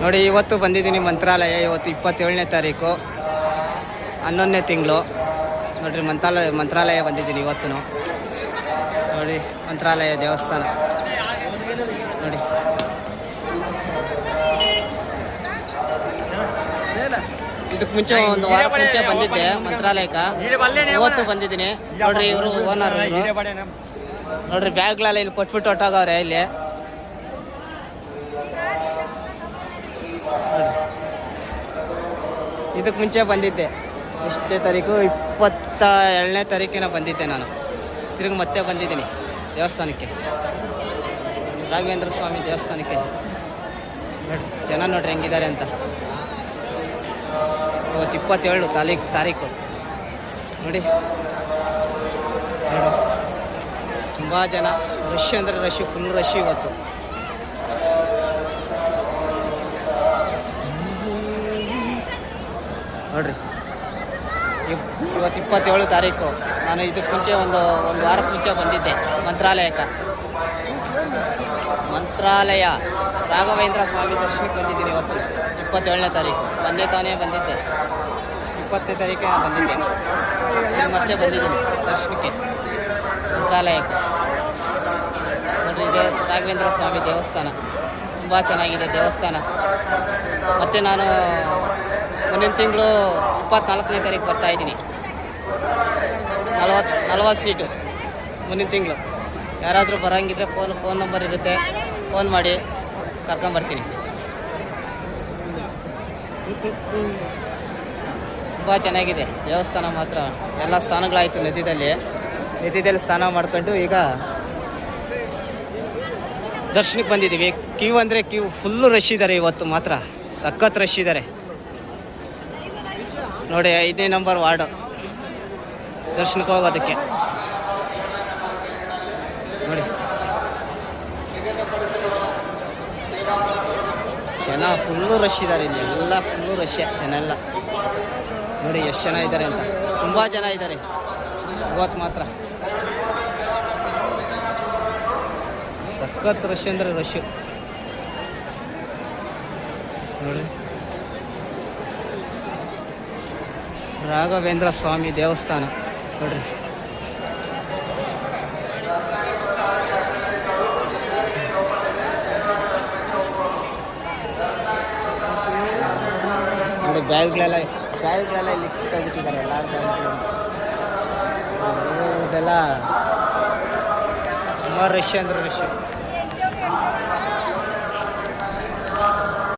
ನೋಡಿ, ಇವತ್ತು ಬಂದಿದ್ದೀನಿ ಮಂತ್ರಾಲಯ, ಇವತ್ತು ಇಪ್ಪತ್ತೇಳನೇ ತಾರೀಕು, ಹನ್ನೊಂದನೇ ತಿಂಗಳು. ನೋಡಿರಿ ಮಂತ್ರಾಲಯ ಮಂತ್ರಾಲಯ ಬಂದಿದ್ದೀನಿ ಇವತ್ತು ನೋಡಿ, ಮಂತ್ರಾಲಯ ದೇವಸ್ಥಾನ. ನೋಡಿ. ಇದಕ್ಕೆ ಮುಂಚೆ ಒಂದು ವಾರ ಮುಂಚೆ ಬಂದಿದ್ದೆ ಮಂತ್ರಾಲಯಕ್ಕೆ. ಇವತ್ತು ಬಂದಿದ್ದೀನಿ. ನೋಡ್ರಿ, ಇವರು ಓನರ್ ನೋಡ್ರಿ, ಬ್ಯಾಗ್ಗಳೆಲ್ಲ ಇಲ್ಲಿ ಕೊಟ್ಬಿಟ್ಟು ಹೊಟ್ಟೋಗವ್ರೆ ಇಲ್ಲಿ. ಇದಕ್ಕೆ ಮುಂಚೆ ಬಂದಿದ್ದೆ. ಎಷ್ಟನೇ ತಾರೀಕು, ಇಪ್ಪತ್ತ ಏಳನೇ ತಾರೀಕಿನ ಬಂದಿದ್ದೆ ನಾನು. ತಿರುಗಿ ಮತ್ತೆ ಬಂದಿದ್ದೀನಿ ದೇವಸ್ಥಾನಕ್ಕೆ. ರಾಘವೇಂದ್ರ ಸ್ವಾಮಿ ದೇವಸ್ಥಾನಕ್ಕೆ. ಜನ ನೋಡ್ರಿ ಹೆಂಗಿದ್ದಾರೆ ಅಂತ. ಇವತ್ತು ಇಪ್ಪತ್ತೇಳು ತಾರೀಕು ತಾರೀಕು. ನೋಡಿ. ತುಂಬ ಜನ. ರಶ್ ಅಂದರೆ ರಶ್ ಫುಲ್ ರಶ್ ಇವತ್ತು. ನೋಡ್ರಿ. ಇವತ್ತು ಇಪ್ಪತ್ತೇಳು ತಾರೀಕು. ನಾನು ಇದಕ್ಕೆ ಮುಂಚೆ ಒಂದು ಒಂದು ವಾರ ಮುಂಚೆ ಬಂದಿದ್ದೆ, ಮಂತ್ರಾಲಯಕ್ಕೆ. ಮಂತ್ರಾಲಯ, ರಾಘವೇಂದ್ರ ಸ್ವಾಮಿ ದರ್ಶನಕ್ಕೆ ಬಂದಿದ್ದೀನಿ ಇವತ್ತು, ಇಪ್ಪತ್ತೇಳನೇ ತಾರೀಕು. ಬಂದೇ ತಾನೇ ಬಂದಿದ್ದೆ. ಇಪ್ಪತ್ತನೇ ತಾರೀಕಿಗೆ ಬಂದಿದ್ದೆ. ಮತ್ತೆ ಬಂದಿದ್ದೀನಿ ದರ್ಶನಕ್ಕೆ, ಮಂತ್ರಾಲಯಕ್ಕೆ. ನೋಡ್ರಿ, ಇದೆ ರಾಘವೇಂದ್ರ ಸ್ವಾಮಿ ದೇವಸ್ಥಾನ. ತುಂಬ ಚೆನ್ನಾಗಿದೆ ದೇವಸ್ಥಾನ. ಮತ್ತು ನಾನು ಮುಂದಿನ ತಿಂಗಳು ಇಪ್ಪತ್ನಾಲ್ಕನೇ ತಾರೀಕು ಬರ್ತಾ ಇದ್ದೀನಿ. ನಲವತ್ತು ನಲವತ್ತು ಸೀಟು ಮುಂದಿನ ತಿಂಗಳು. ಯಾರಾದರೂ ಬರೋಂಗಿದ್ರೆ ಫೋನ್ ಫೋನ್ ನಂಬರ್ ಇರುತ್ತೆ. ಫೋನ್ ಮಾಡಿ ಕರ್ಕೊಂಬರ್ತೀನಿ. ತುಂಬ ಚೆನ್ನಾಗಿದೆ. ದೇವಸ್ಥಾನ ಮಾತ್ರ. ಎಲ್ಲ ಸ್ಥಾನಗಳಾಯಿತು ನದಿದಲ್ಲಿ. ನದಿದಲ್ಲಿ ಸ್ನಾನ ಮಾಡ್ಕೊಂಡು ಈಗ ದರ್ಶನಕ್ಕೆ ಬಂದಿದ್ದೀವಿ. ಕ್ಯೂ ಅಂದರೆ ಕ್ಯೂ. ಫುಲ್ಲು ರಶ್ ಇದ್ದಾರೆ ಇವತ್ತು ಮಾತ್ರ. ಸಖತ್ ರಶ್ ಇದ್ದಾರೆ. ನೋಡಿ ಐದನೇ ನಂಬರ್ ವಾರ್ಡು. ದರ್ಶನಕ್ಕೆ ಹೋಗೋದಕ್ಕೆ. ನೋಡಿ. ಜನ ಫುಲ್ಲು ರಶ್ ಇದ್ದಾರೆ ಇಲ್ಲಿ. ಎಲ್ಲ ಫುಲ್ಲು ರಶ್ ಜನ ಎಲ್ಲ. ನೋಡಿ, ಎಷ್ಟು ಜನ ಇದ್ದಾರೆ ಅಂತ. ತುಂಬ ಜನ ಇದ್ದಾರೆ ಇವತ್ತು ಮಾತ್ರ. ಸಖತ್ ರಶ್ ಅಂದರೆ ರಶ್ ನೋಡಿ. ರಾಘವೇಂದ್ರ ಸ್ವಾಮಿ ದೇವಸ್ಥಾನ. ನೋಡ್ರಿ. ನೋಡಿ ಬ್ಯಾಗ್ಗಳೆಲ್ಲ ಬ್ಯಾಗ್ಗಳೆಲ್ಲ ಇಲ್ಲಿ ಕಿತ್ತಾಗಿಟ್ಟಿದ್ದಾರೆ ಎಲ್ಲ ಬ್ಯಾಗ್ಗಳು. ಇದೆಲ್ಲ ತುಂಬ ರಶ್ ಅಂದ್ರೆ ರಶ್